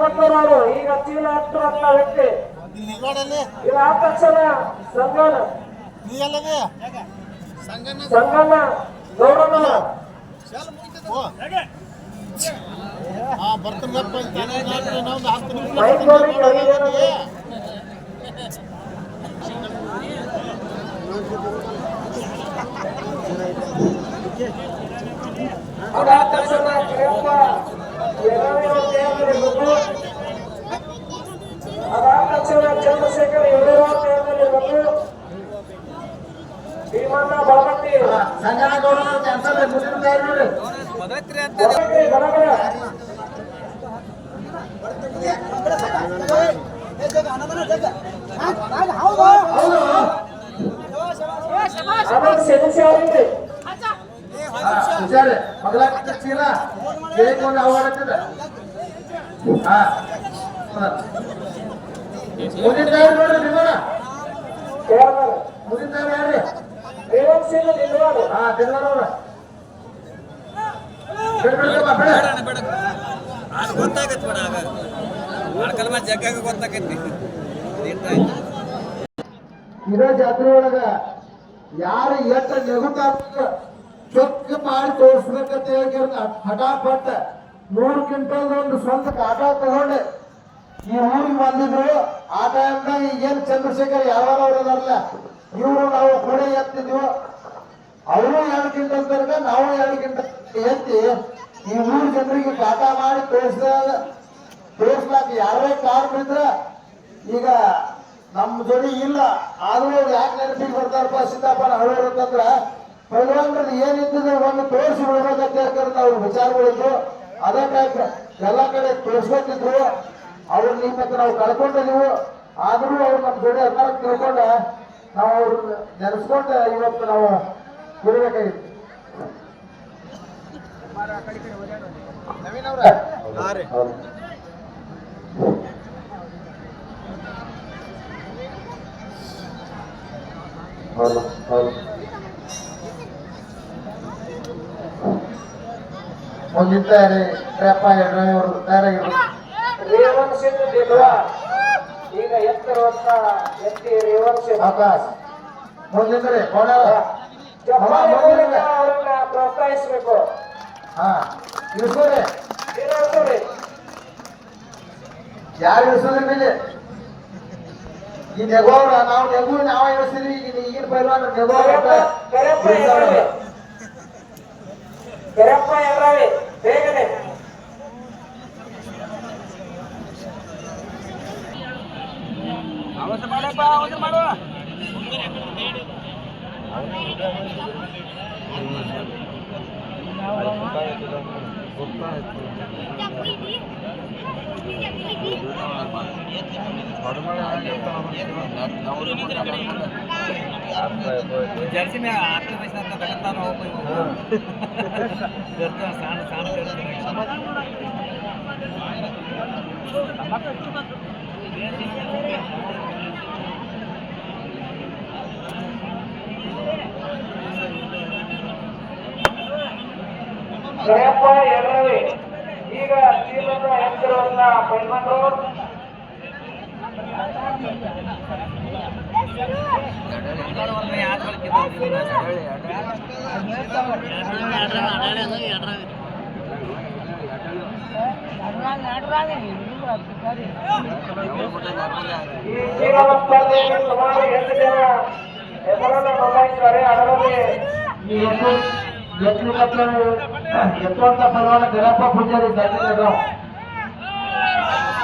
ಕೊಟ್ಟವರು ಈಗ ಚೀಲ ಹತ್ತುವಂತ ವ್ಯಕ್ತಿ ಈಗ ಆ ತಕ್ಷಣ ಸಂಗನ ಸಂಗನ ಗೌರವ. ಓ. ಹಾ ಬರ್ತೀನಪ್ಪ. ಈಗ ಆ ತಕ್ಷಣ ಕಿರಪ್ಪ ಯಲಹಂಕ ದೇವರಿಗೆ ಬಂದು ಅದಾದ ತಕ್ಷಣ ಚಂದ್ರಶೇಖರ್ ತಯಾರಿ ನೋಡ್ರಿ ಮುಂದಿನ ತಯಾರಿ ಯಾರ್ರಿ ರೇವಂತ್ ಹಾ ಬಿಡ ಆಗ ಗೊತ್ತಾಗತ್ತೆ ಬಿಡ ಆಗ ಆಡ್ಕಲ್ ಜಗ್ಗಾಗ ಇರೋ ಜಾತ್ರೆ ಒಳಗ ಯಾರು ಎಟ್ಟ ನೆಗುತ್ತಾರ ಚೊಕ್ಕ ಮಾಡಿ ತೋರಿಸ್ಬೇಕಂತ ಹೇಳಿ ಹಠಾಪಟ್ಟ ನೂರು ಕ್ವಿಂಟಲ್ ಒಂದು ಸ್ವಂತ ಕಾಟ ತಗೊಂಡೆ. ಈ ಊರಿಗೆ ಬಂದಿದ್ರು. ಆ ಟೈಮ್ನಾಗ ಏನ್ ಚಂದ್ರಶೇಖರ್ ಯಾವಾಗ ಅವ್ರದಾರಲ್ಲ, ಇವರು ನಾವು ಕೂಡ ಎತ್ತಿದ್ವು. ಅವರು ಎರಡು ಕ್ವಿಂಟಲ್ ತನಕ ನಾವು ಎರಡು ಕ್ವಿಂಟಲ್ ಎತ್ತಿ ಈ ಮೂರು ಜನರಿಗೆ ಕಾಟ ಮಾಡಿ ತೋರಿಸಿದಾಗ, ತೋರಿಸ್ಲಾಕ ಯಾರೇ ಕಾರ್ ಬಿದ್ರ ಈಗ ನಮ್ಮ ಜೋಡಿ ಇಲ್ಲ. ಆದ್ರೂ ಯಾಕೆ ನೆನಪಿಗೆ ಬರ್ತಾರಪ್ಪ ಸಿದ್ದಪ್ಪನ ಹಳೋರು ಅಂತಂದ್ರ ಪೈಲ್ವಾನ್ರದ್ದು ಏನಿದ್ದದ ಒಂದು ತೋರಿಸಿ ಬಿಡ್ಬೇಕಂತ ಹೇಳ್ತಾರೆ ಅವ್ರ ವಿಚಾರಗಳಿದ್ರು ಅದೇ ಟೈಪ್ ಎಲ್ಲ ಕಡೆ ತೋರಿಸ್ಕೊತಿದ್ರು ಅವ್ರ ನಿಮ್ಮತ್ತ ನಾವು ಕಳ್ಕೊಂಡ ನೀವು. ಆದರೂ ಅವ್ರು ನಮ್ಮ ಜೋಡಿ ಎಲ್ಲ ತಿಳ್ಕೊಂಡ. ನಾವು ಅವ್ರ ನೆನೆಸ್ಕೊಂಡ, ಇವತ್ತು ನಾವು ಕುಡಿಬೇಕಾಗಿತ್ತು ಹೌದು. ಹೌದು ಹೌದು ಮುಂದಿನ ಅವರು ತಯಾರಾಗಿರ್ಬೇಕು ರೇವಂತ್ ಸಿಂಗ್ ನಿಲ್ವಾ ಈಗ ಎತ್ತಿ ರೇವಂತ್ ಸಿಂಗ್. ಆಕಾಶ್. ಮುಂದಿನ ಕೋಣ ಚಪ್ಪಾಳೆ ಮೂಲಕ ಅವರನ್ನ ಪ್ರೋತ್ಸಾಹಿಸಬೇಕು. ಹಾ. ಇಳಿಸೋರಿ ಏನಾಗ್ತದೆ ಯಾರು ಇಳಿಸೋದ್ರ ಮೇಲೆ? ಈ ನೆಗೋರ ನಾವು ನೆಗು ನಾವ ಇಳಿಸ್ತೀವಿ ಈಗ ಈಗಿನ ಪೈಲ್ವಾನ ನೆಗೋರ ಕರೆಪ್ಪ அவசரம் மாடப்பா அவசரம் மாடுவா ಜರ್ಸಿ ಮೇ ಆಟೋ ಪೈಸಾ ಅಂತ ತಗೊಂತಾನ ಹೋಗ್ಬೇಕು ಸಾಣ ಸಾಣ ಈಗ ಚೀಲದ ಹೆಸರನ್ನ ಪೈಲ್ವಾನರು ಈ ಚೀಲದ ಸ್ಪರ್ಧೆಯಲ್ಲಿ ಸುಮಾರು ಎಂಟು ಜನ ಹೆಸರನ್ನು ನೋಂದಾಯಿಸಿದ್ದಾರೆ ಅದರಲ್ಲಿ ಈ ಎತ್ತು ಎತ್ತು ಮತ್ತು ಎತ್ತುವಂತ ಪೈಲ್ವಾನ ಗಣಪ ಪೂಜಾರಿ ಜಾತಿಗಳು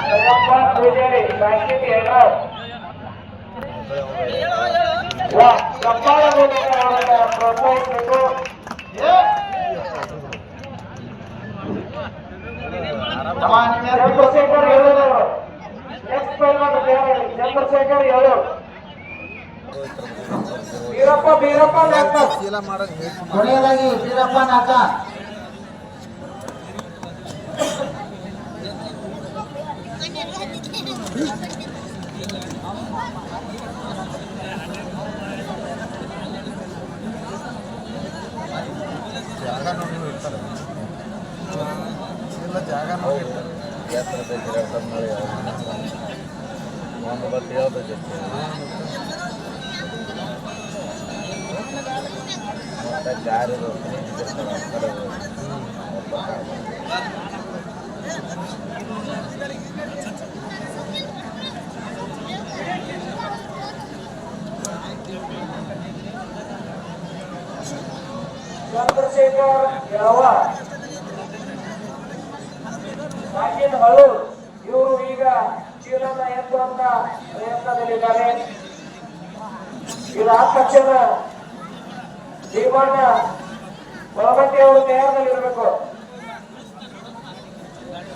ಕರೆಪ್ಪ ಪೂಜಾರಿ ಬ್ಯಾಂಕಿಂಗ್ ಎರ್ರಾವ್ ವಾ ಕಪ್ಪಾಳ ಮೂಲಕ ಅವರನ್ನ ಪ್ರೋತ್ಸಾಹಿಸಬೇಕು ಚಂದ್ರಶೇಖರ್ ಹೇಳೋರು ನೆಕ್ಸ್ಟ್ ಪೈಲ್ವಾನ್ ದೇವರಳ್ಳಿ ಚಂದ್ರಶೇಖರ್ ಹೇಳೋರು ವೀರಪ್ಪ ವೀರಪ್ಪ ಲೆಕ್ಕ ಕೊನೆಯದಾಗಿ ವೀರಪ್ಪ ನಾಟ ಜಾಗ ಒಂದು ಬತ್ತು ಹೇಳ್ತೈತೆ ಮತ್ತೆ ಗಾಡಿ ಚಂದ್ರಶೇಖರ್ ಯಾವ ಸಾಕಿನ ಹಳು ಇವರು ಈಗ ಚೀಲನ ಎತ್ತುವಂತ ಪ್ರಯತ್ನದಲ್ಲಿದ್ದಾರೆ. ಇದಾದ ತಕ್ಷಣ ಭೀಮಣ್ಣ ಒಳಗಟ್ಟಿ ಅವರು ತಯಾರದಲ್ಲಿರಬೇಕು.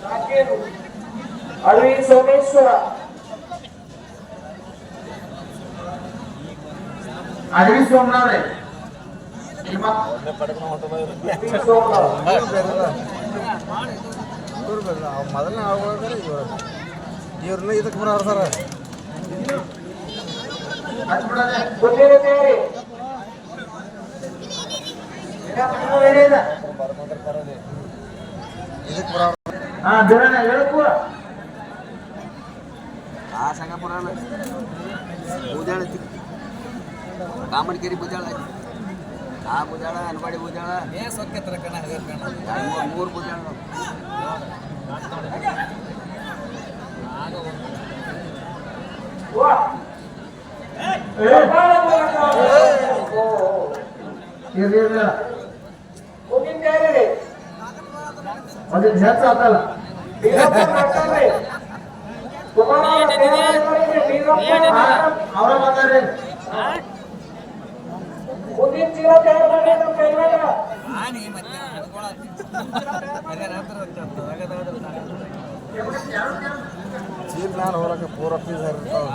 ಸಾಕೇನು ಅಳವಿ ಸೋಮೇಶ್ವರ. ಅಡವಿ ಸೋಮನಾಥ್ ನಿಮ್ಮ ಒಳ್ಳೆ ಪಡ್ಕೊಂಡು ಹೊಂಟೋದ್ರು ಅಳವಿ ಸೋಮನಾಥ್ ಮೊದಲನೇ ಆಳ್ಗೊಳ್ತಾರೆ ಇವ್ರನ್ನ ಇದಕ್ಕೆ ಬರೋರು ಸರ್ ಹಚ್ಬಿಡನೆ ಮುಂದಿನ ತಯಾರಿ ಇದಕ್ಕೆ ಬರೋರು ಹಾ ಬಿಡನೆ ಹೇಳಕ್ಕೂ ಆ ಸಂಗಪುರ ಬೂದ್ಯಾಳ ಕಾಮನಕೆರೆ ಬೂದ್ಯಾಳ ಆ ಬೂದ್ಯಾಳ ಅನ್ಬಾಡಿ ಬೂದ್ಯಾಳ ಮೂರು ಮೂರು ಬೂದ್ಯಾಳ ವಾ ಏ ಓ ಇರ್ಲಿ ಇರ್ಲಿ ಮುಂದಿನ ತಯಾರಿ ಒಂದು ಹೆಚ್ಚು ಆತಲ್ಲ ಬೀರಪ್ಪ ಮಾಡ್ತಾರ್ರಿ ಕುಮಾರ ತಯಾರಿ ಮಾಡಿದ್ರಿ ಬೀರಪ್ಪ ಅವರ ಬಂದಾರೆ ಮುಂದಿನ ಚೀಲ ತಯಾರು ಮಾಡಿ ನಮ್ಮ ಕೈವಾಗ ಚೀಲ್ ಮ್ಯಾಲ ಹೋಗಕ್ಕೆ ಪೂರ ಪೀಸ್ ಇರ್ತಾವ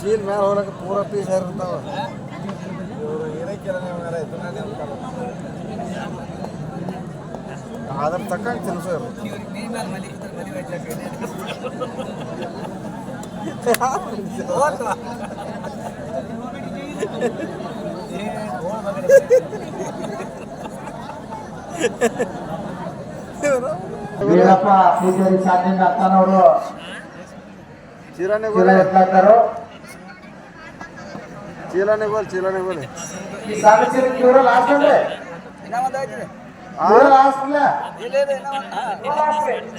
ಚೀಲ್ ಮ್ಯಾಲ ಹೋಗಕ್ಕೆ ಪೂರ ಪೀಸ್ ಇರ್ತಾವ ಇವರು ಏನಕ್ಕೆ ನಿಮ್ಗಾರ ಇದನ್ನ ನಿಲ್ತಾರ ಅದ್ರ ತಕ್ಕಂಗೆ ತಿನ್ಸೋರು ವೀರಪ್ಪ ಪೂಜಾರಿ ಸಾಲಿನಿಂದ ಅಕ್ಕನವರು ಚೀಲನೆ ಚೀಲ ಬೋಲೆ ಎತ್ತಾಕ್ತಾರೋ ಚೀಲನೆ ಬೋಲ್ ಚೀಲನೆ ಬೋಲೆ ಈ ಸಾಲ ಚೀಲ ಇವ್ರ ಲಾಸ್ಟ್ ಅಂದ್ರೆ ಇವ್ರ ಲಾಸ್ಟ್ ಅಲ್ಲ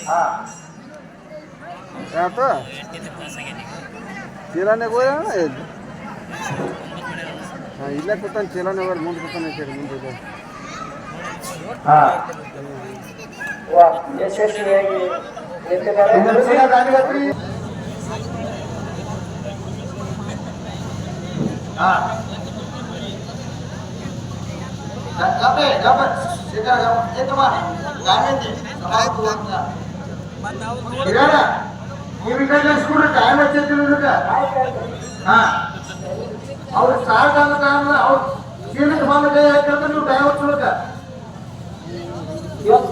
ಹಾ ಯಾತು ಚೀಲನೆ ಬೋಲೆ ಹಾಂ ಇಲ್ಲೇ ಕೂತಾನೆ ಚೀಲನ ಅವ್ರ ಮುಂದೆ ಕೂತಾನೆ ಈ ಮುಂದೆ ಇದೆ. ಹಾ. ವಾ ಯಶಸ್ವಿಯಾಗಿ ನೀವು ಟೈಮ್ ಹಚ್ಚಿರ್ತೀರ ಹಾ. ಅವ್ರು ಕಾರಣ ಅವ್ರ ಚೀಲಕ್ಕೆ ಬಂದ ಕೈ ಹಾಕಿದ್ರೆ ನೀವು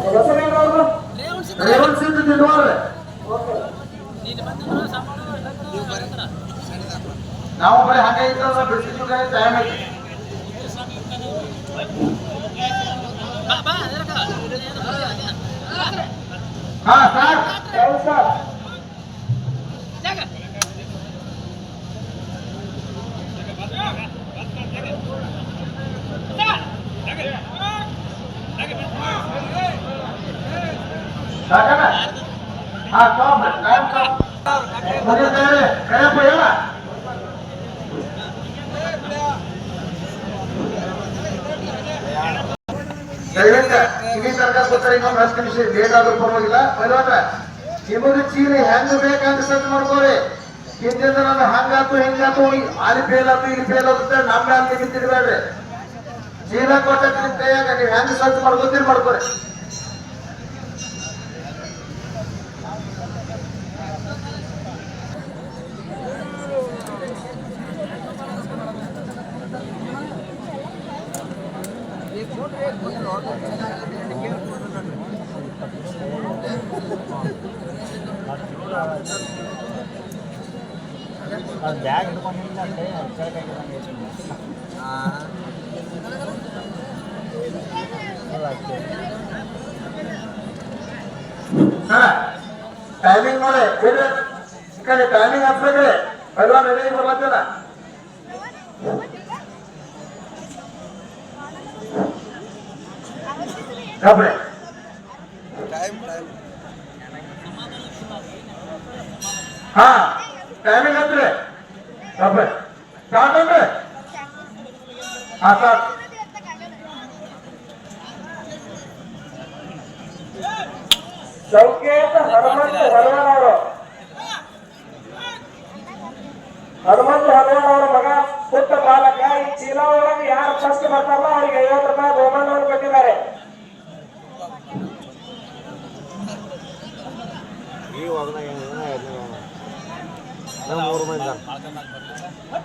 ಹೆಸರೇನು ಅವ್ರದ್ದು? ರೇವಂತ್ ಸಿಂಗ್ ದಿಲ್ವಾರ್ ನಾವು ಬರೀ ಹಂಗೆ ಇದ್ದಲ್ಲ ಟೈಮ್ ಹಾ ಸರ್ ಸರ್? ನಿಮಿಷ ಲೇಟ್ ಆದ್ರೂ ಪರವಾಗಿಲ್ಲ. ಬೈಲೋಟ ನಿಮಗೆ ಚೀಲ ಹೆಂಗ್ ಬೇಕಂತ ಸೆಟ್ ಮಾಡ್ಕೋರಿ. ಹಿಂದಿಂದ ನಾನು ಹಂಗಾತು, ಹಿಂಗಾತು ಅಲ್ಲಿ ಫೇಲ್ ಆತು ಇಲ್ಲಿ ಫೇಲ್ ಆಗುತ್ತೆ ನಮ್ಮ ಅಲ್ಲಿ ನೀವು ತಿರ್ಬೇಡ್ರಿ ಚೀಲ ಕೊಟ್ಟ ಕೈಯಾಗ, ನೀವು ಹೆಂಗ್ ಸ್ವಚ್ಛ ಮಾಡ್ಕೋತೀರಿ ಮಾಡ್ಕೋರಿ. ಬ್ಯಾಗ್ ಹಿಡ್ಕೊಂಡಿಲ್ಲ ಹಾ ಟೈಮಿಂಗ್ ನೋಡಿ ಬಿಡ್ರಿ ಈ ಕಡೆ ಟೈಮಿಂಗ್ ಹಾಕ್ಬೇಕ್ರಿ ಎಲ್ಲ ರೆಡಿ ಬರ್ಲತ್ತದ ಕಬ್ರಿ ಟೈಮ್ ಟೈಮ್ ಹಾ ಟೈಮಿಂಗ್ ಅಂದ್ರೆ ಕಬ್ರಿ ಸ್ಟಾರ್ಟ್ ಅನ್ರಿ ಹಾ ಸ್ಟಾರ್ಟ್ ಸಂಕೇತ ಹನುಮಂತ ಹನುಮನವರು. ಹನುಮಂತ ಹನುಮನವರ ಮಗ, ಪುಟ್ಟ ಬಾಲಕ, ಈ ಚೀಲ ಒಳಗೆ ಯಾರು ಫಸ್ಟ್ ಬರ್ತಾರಲ್ಲ ಅವ್ರಿಗೆ ಐವತ್ತು ರೂಪಾಯಿ ಬಹುಮಾನವನ್ನು ಕೊಟ್ಟಿದ್ದಾರೆ. ಈ ವಾರದಾಗ ಮೂರು ಮಂದಿ ಇದ್ದಾರೆ.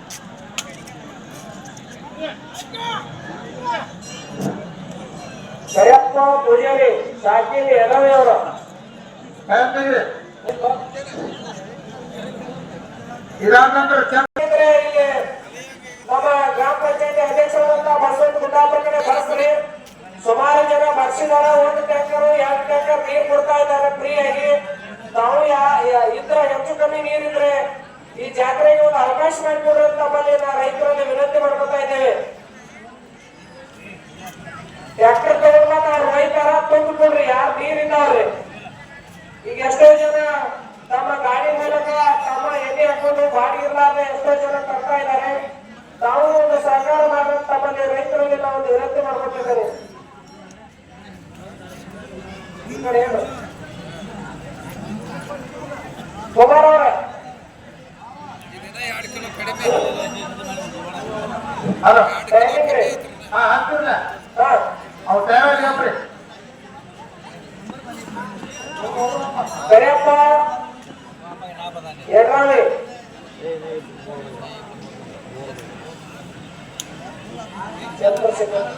ಕರಿಯಪ್ಪ ಪೂಜಾರಿ ಸಾಕಿಲಿ ಎಲ್ಲವೇ ಅವರು. ನಮ್ಮ ಗ್ರಾಮ ಪಂಚಾಯತಿ ಅಧ್ಯಕ್ಷರಾದಂತ ಬಸವಂತ ಗುಡ್ಡಾಪುರ ಬಳಸ್ರಿ ಸುಮಾರು ಜನ ಬರ್ಸಿದಾರ ಒಂದು ಟ್ಯಾಂಕರ್ ಎರಡು ಟ್ಯಾಂಕರ್ ನೀರು ಕೊಡ್ತಾ ಇದ್ದಾರೆ ಫ್ರೀ ಆಗಿ. ಯಾ- ಇದ್ರ ಹೆಚ್ಚು ಕಮ್ಮಿ ನೀರಿದ್ರೆ ಈ ಜಾತ್ರೆಗೆ ಒಂದು ಅವಕಾಶ ಮಾಡಿಕೊಡ್ರಿ ಅಂತ ನಾ ವಿನಂತಿ ಮಾಡ್ಕೊತಾ ಇದ್ದೇವೆ.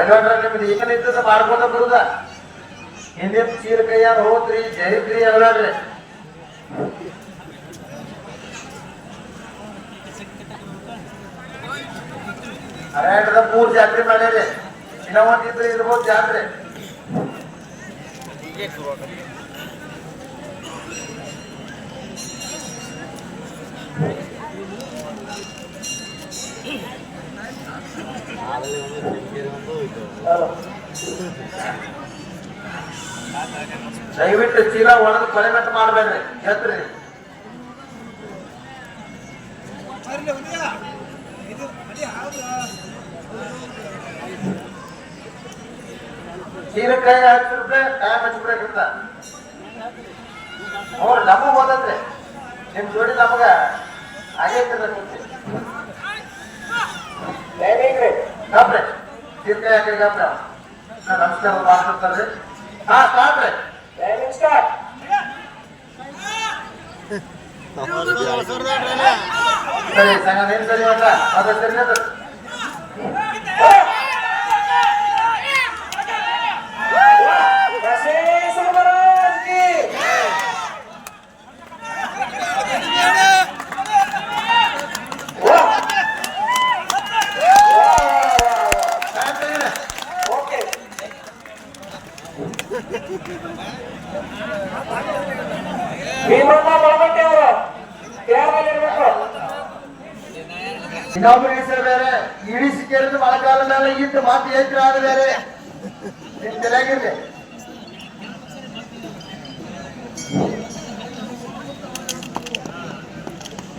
ಬೈಲಾಟ್ರ ನಿಮ್ದು ಈಗ ನಿಂತದ ಮಾಡ್ಕೊಂಡ ಬರುದ. ಹಿಂದಿನ ಚೀಲ ಕೈಯಾಗ ಹೋದ್ರಿ ಜೈತ್ರಿ ಅಲ್ಲಾಡ್ರಿ. ಹರಾಟದ ಮೂರ್ ಜಾತ್ರೆ ಮಾಡ್ಯಾರಿ ಇನ್ನ ಇದ್ರೆ ಇರ್ಬೋದು ಜಾತ್ರೆ. Thank you. ದಯವಿಟ್ಟು ಚೀಲ ಒಣದ ಕೊಲೆಮೆಟ್ ಮಾಡ್ಬೇಡ್ರಿ. ಹೇಳ್ತೀರಿ ಕೈ ಹಾಕ್ತಿರ್ತೆ ಟೈಮ್ ಹಚ್ಬಿಡ್ಬೇಕಿಂತ ಅವ್ರು ನಮಗ್ ಓದತ್ತೆ ನಿಮ್ ಜೋಡಿ ನಮಗ ಆಗೈತಿ ಟೈಮಿಂಗ್ ರೀ ಗಾಬ್ರೆ ಚೀಲ ಕೈ ಹಾಕಿ ಗಾಬ್ರೆ ನಾ ನಮಸ್ಕಾರ ಮಾಡ್ತಿರ್ತಾರ್ರಿ ಹಾ ಸಾಕ್ರಿ ಟೈಮಿಂಗ್ ಸ್ಟಾರ್ಟ್ ಸರಿ ಸಂಗ ಏನ್ ಸರಿ ಮಾತ್ರ ಅದ ಸರಿ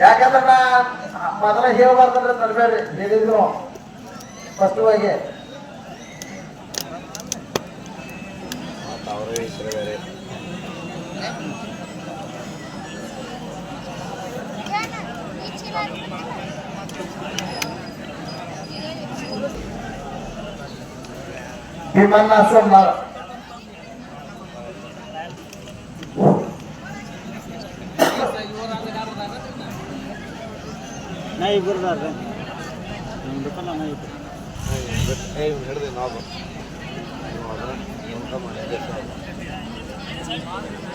ಯಾಕಂದ್ರೆ ನಾ ಮೊದಲ ಹೇಳ್ಬಾರ್ದಂದ್ರೆ ತರಬೇಡ್ರಿ ಹೇಳಿದ್ರು ಸ್ಪಷ್ಟವಾಗಿ ಅವರೇ ಹೆಸರು ಬೇರೆ ಭೀಮಣ್ಣ ಸೋಮವಾರ ನಾ ಇಬ್ಬರದಾರ ದುಕಾನ ಇಬ್ಬರು ಹಿಡಿದು ನಾವು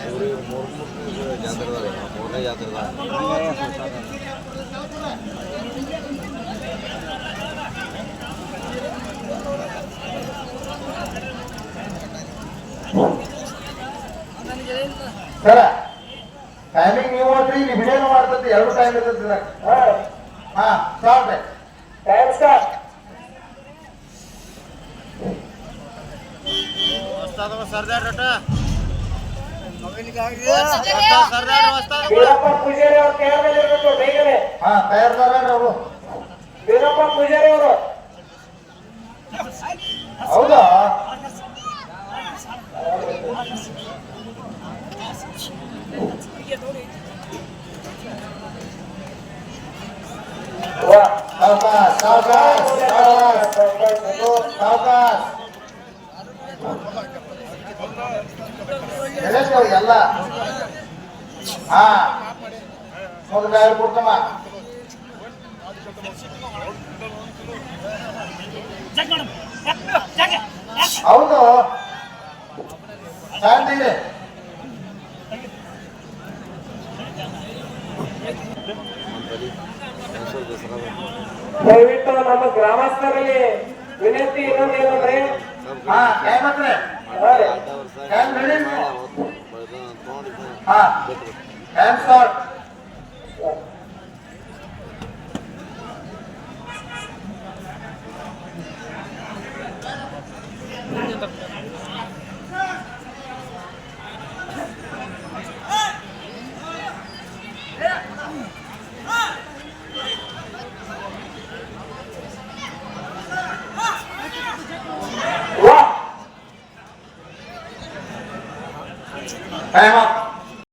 ಇವ್ರಿಗೆ ಮೂರು ಮೂರು ಜಾತ್ರೆ ಮೂರನೇ ಸರ ಟೈಮಿಂಗ್ ನೀವು ನೋಡ್ರಿ ಇಲ್ಲಿ ವಿಡಿಯೋನು ಮಾಡ್ತೈತಿ ಎರಡು ಟೈಮ್ ಇರ್ತೈತಿ ಇದ್ರಾಗ. ಹಾ ವೀರಪ್ಪ ಪೂಜಾರಿ ಅವ್ರ ಇರ್ಬೇಕು ಬೇಗನೆ. ಹಾ ತಯಾರದಾರ ಅವರು. ವೀರಪ್ಪ ಪೂಜಾರಿ ಅವರು. ಹೌದಾ? ಎಲ್ಲ. ಹಾ. ಒಂದು ಗಾಡಿ ಕೊಡ್ತಮ್ಮ. ಹೌದು. ಶಾಂತಿ ಇದೆ. ದಯವಿಟ್ಟು ನಮ್ಮ ಗ್ರಾಮಸ್ಥರಲ್ಲಿ ವಿನಂತಿ ಇನ್ನೊಂದು ಏನಂದ್ರೆ ಹಾ. ಟೈಮ್ ರೆಡಿ ಹಾ. ಟೈಮ್